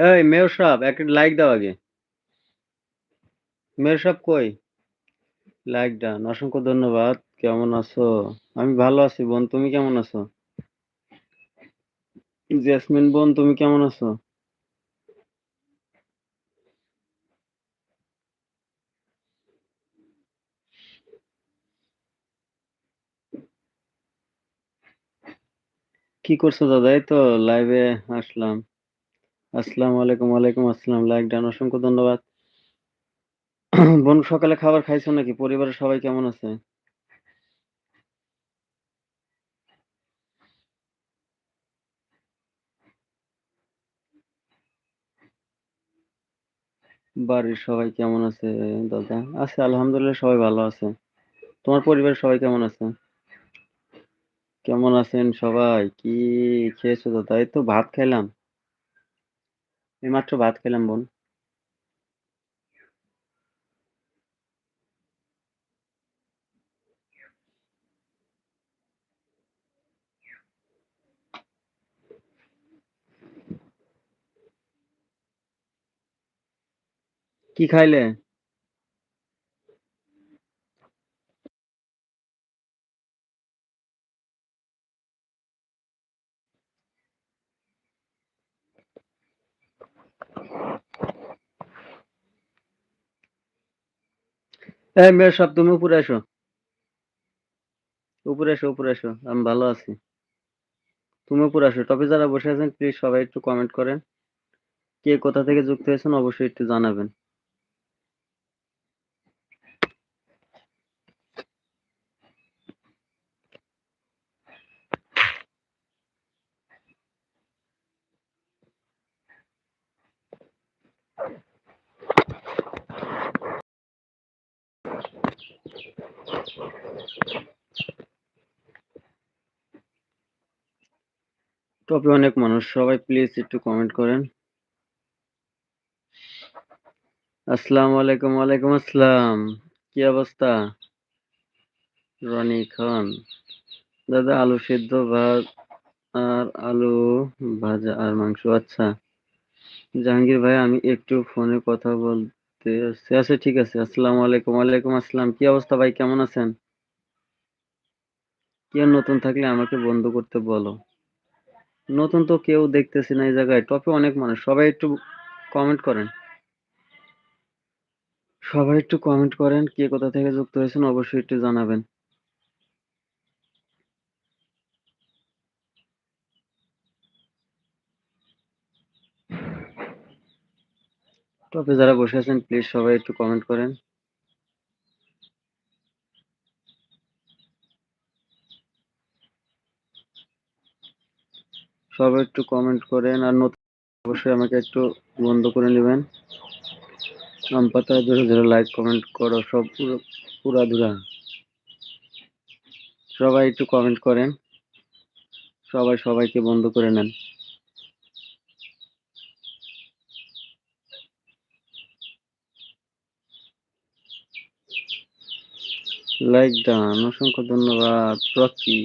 এই মেয়র সাহেব, একটা লাইক দাও আগে। মেয়র সাহেব কই? লাইক ডান, অসংখ্য ধন্যবাদ, কেমন আছো? আমি ভালো আছি বোন, তুমি কেমন আছো? জেসমিন বোন, তুমি কেমন আছো? কি করছ দাদা? এই তো লাইভে আসলাম। আসসালামু আলাইকুম, ওয়ালাইকুম আসসালাম, লাইক ডান অসংখ্য ধন্যবাদ। বোন, সকালে খাবার খাইছো নাকি? পরিবারের সবাই কেমন আছে? বাড়ির সবাই কেমন আছে দাদা? আছে, আলহামদুলিল্লাহ সবাই ভালো আছে। তোমার পরিবারের সবাই কেমন আছে? কেমন আছেন সবাই? কি খেয়েছো দাদা? এই তো ভাত খাইলাম। এইমাত্র ভাত খেলাম বোন। কি খাইলে? এই মেয়ের সব তুমি উপরে আসো উপরে আসো উপরে আসো আমি ভালো আছি। তুমি উপরে আসো। টপে যারা বসে আছেন প্লিজ সবাই একটু কমেন্ট করেন। কে কোথা থেকে যুক্ত হয়েছেন, অবশ্যই একটু জানাবেন। টপে অনেক মানুষ, সবাই প্লিজ একটু কমেন্ট করেন। আসসালামু আলাইকুম, ওয়ালাইকুম আসসালাম। কি অবস্থা? রনি খান। দাদা, আলু সেদ্ধ ভাত আর আলু ভাজা আর মাংস। আচ্ছা। জাহাঙ্গীর ভাই, আমি একটু ফোনে কথা বলতে আসছি। আচ্ছা ঠিক আছে। আসসালামু আলাইকুম, ওয়ালাইকুম আসসালাম। কি অবস্থা ভাই? কেমন আছেন? কেউ নতুন থাকলে আমাকে বন্ধ করতে বলো। নতুন তো কেউ দেখতেছি না এই জায়গায়। টপে অনেক মানুষ। সবাই একটু কমেন্ট করেন। সবাই একটু কমেন্ট করেন কে কোথা থেকে যুক্ত হয়েছেন, অবশ্যই একটু জানাবেন। টপে যারা বসে আছেন প্লিজ সবাই একটু কমেন্ট করেন। সবাই একটু কমেন্ট করেন আর নতুন অবশ্যই আমাকে একটু বন্ধ করে নেবেন। আম পাতা ধরে ধরে লাইক কমেন্ট করো, সব পুরো, পুরা ধুরা। সবাই একটু কমেন্ট করেন। সবাই সবাইকে বন্ধ করে নেন। লাইক ডান অসংখ্য ধন্যবাদ, রকি।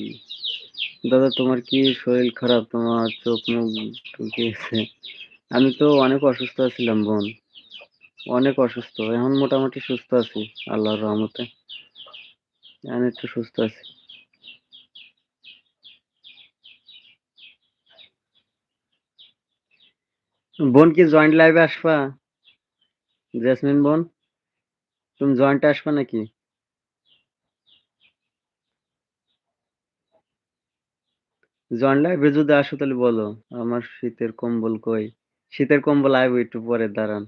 দাদা, তোমার কি শরীর খারাপ? তোমার চোখ মুখ ঢুকিয়েছে। আমি তো অনেক অসুস্থ ছিলাম বোন। অনেক অসুস্থ। এখন মোটামুটি সুস্থ আছি, আল্লাহর রহমতে। আমি একটু সুস্থ আছি। বোন, কি জয়েন্ট লাইভে আসবা? জেসমিন বোন, তুমি জয়েন্টে আসবা নাকি? জয়েন্ট লাইভে যদি আসো তাহলে বলো, আমার শীতের কম্বল কই? শীতের কম্বল আইবো একটু পরে, দাঁড়ান।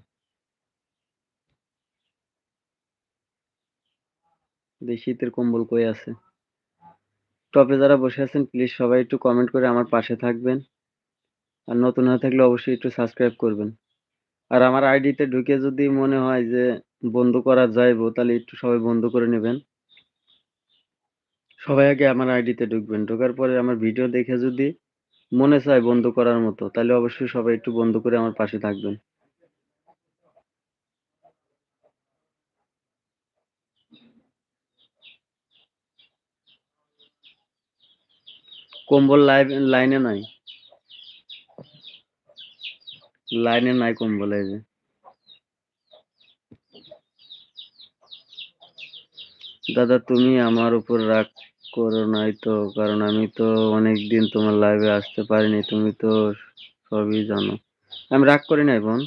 শীতের কম্বল কই আছে? টপে যারা বসে আছেন প্লিজ সবাই একটু কমেন্ট করে আমার পাশে থাকবেন। আর নতুন হয়ে থাকলে অবশ্যই একটু সাবস্ক্রাইব করবেন। আর আমার আইডিতে ঢুকে যদি মনে হয় যে বন্ধ করা যাইবো, তাহলে একটু সবাই বন্ধ করে নেবেন। সবাই আগে আমার আইডিতে ঢুকবেন। ঢোকার পরে আমার ভিডিও দেখে যদি মনে চায় বন্ধ করার মতো, তাহলে অবশ্যই সবাই একটু বন্ধ করে আমার পাশে থাকবেন। কম্বল লাইনে নাই। লাইনে নাই কম্বল বলে যে। দাদা, তুমি আমার উপর রাগ করো নাই তো কারণ আমি তো অনেক দিন তোমার লাইভে আসতে পারিনি, তুমি তো সবই জানো। আমি রাগ করি নাই বোন।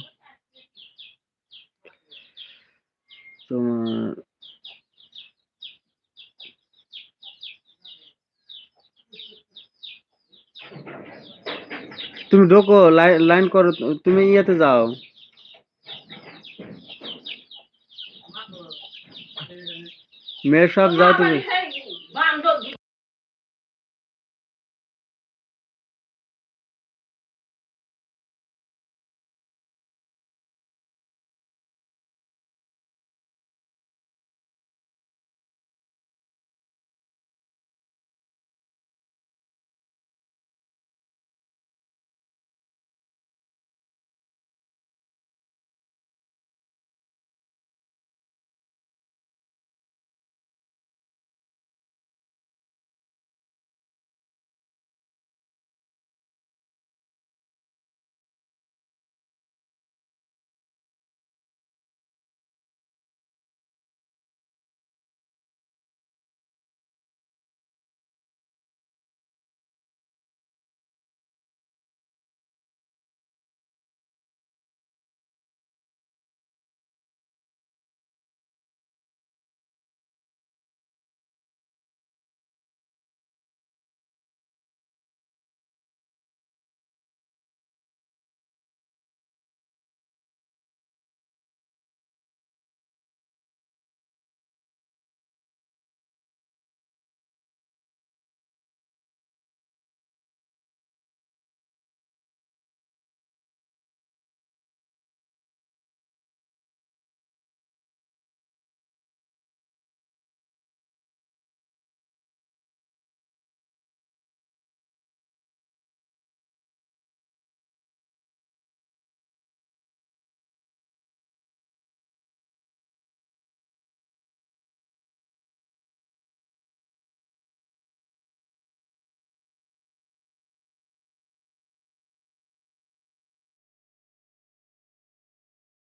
তোমার তুমি ঢোকো লাইন করো, তুমি ইয়েতে যাও। মেয়ের সব যাও তুমি।